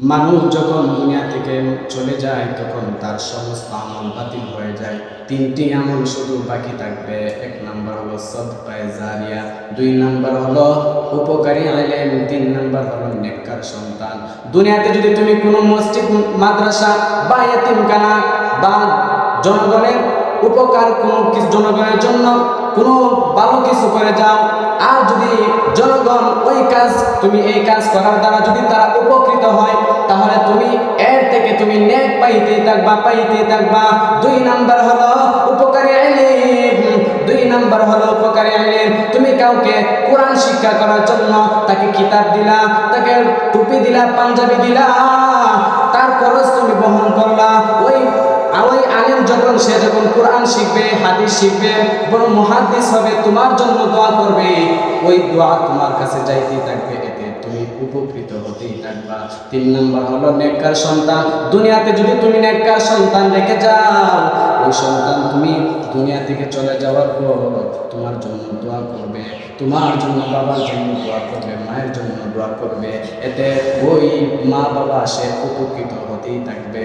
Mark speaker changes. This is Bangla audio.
Speaker 1: মানুষ যখন দুনিয়া থেকে চলে যায়, তখন তার সমস্ত আমল বাতিল হয়ে যায়। তিনটি আমল শুধু বাকি থাকবে। এক নাম্বার হলো সদকায়ে জারিয়া, দুই নাম্বার হলো উপকারী আলেম, তিন নাম্বার হলো নেককার সন্তান। দুনিয়াতে যদি তুমি কোনো মসজিদ, মাদ্রাসা বা এতিমখানা বা জনগণের উপকার কোনো কিছু, জনগণের জন্য কোনো ভালো কিছু করে যাও, আর যদি জনগণ ওই কাজ, তুমি এই কাজ করার দ্বারা যদি তারা পাইতে থাকবা পাইতে থাকবা দুই নাম্বার হলো উপকারী আইলিম দুই নাম্বার হলো উপকারী আইলিম তুমি কাউকে কোরআন শিক্ষা করার জন্য তাকে কিতাব দিলা, তাকে টুপি দিলা, পাঞ্জাবি দিলা, তার খরচ তুমি বহন করলা। ওই ওই আলেম যখন, সে যখন কোরআন শিখবে, হাদিস শিখবে, বড় মহাদিস হবে, তোমার জন্য দোয়া করবে, ওই দোয়া তোমার কাছে যাইতে থাকবে। উপকৃত হতেই থাকবা। তিন নম্বর হলো, নেককার সন্তান। দুনিয়াতে যদি তুমি নেককার সন্তান রেখে যাও, ওই সন্তান তুমি দুনিয়া থেকে চলে যাওয়ার পর তোমার জন্য দোয়া করবে। তোমার জন্য বাবার জন্য দোয়া করবে, মায়ের জন্য দোয়া করবে। এতে ওই মা বাবা সে উপকৃত হতেই থাকবে।